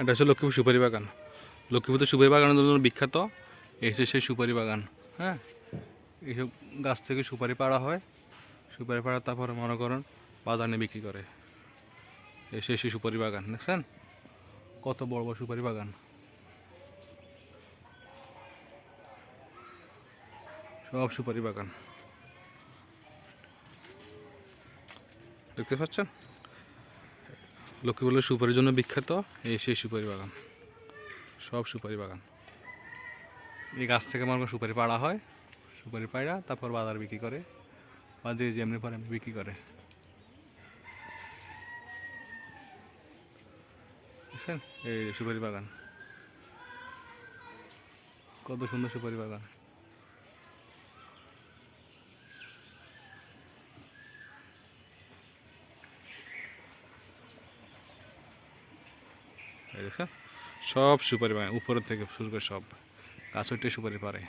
এটা হচ্ছে লক্ষ্মীপুর সুপারি বাগান। লক্ষ্মীপুরের সুপারি বাগানের জন্য বিখ্যাত। এই হচ্ছে সেই সুপারি বাগান হ্যাঁ? এইসব গাছ থেকে সুপারি পাড়া হয়। সুপারি পাড়া তারপরে মনে করেন বাজারে বিক্রি করে। এই সেই সেই সুপারি বাগান, দেখছেন? কত বড় বড় সুপারি বাগান। সব সুপারি বাগান। দেখতে পাচ্ছেন? লক্ষ্মীপুরের সুপারির জন্য বিখ্যাত এই সেই সুপারি বাগান। সব সুপারি বাগান। এই গাছ থেকে করেন সুপারি পাড়া হয়। সুপারি পাড়া তারপর বাজার বিক্রি করে। বা যে যেমনি পারে বিক্রি করে। বুঝছেন? এই সুপারি বাগান। কত সুন্দর সুপারি বাগান। এই সব সুপারি বাগান উপরের থেকে শুরু করে সব। গাছ হইতে সুপারি পারে।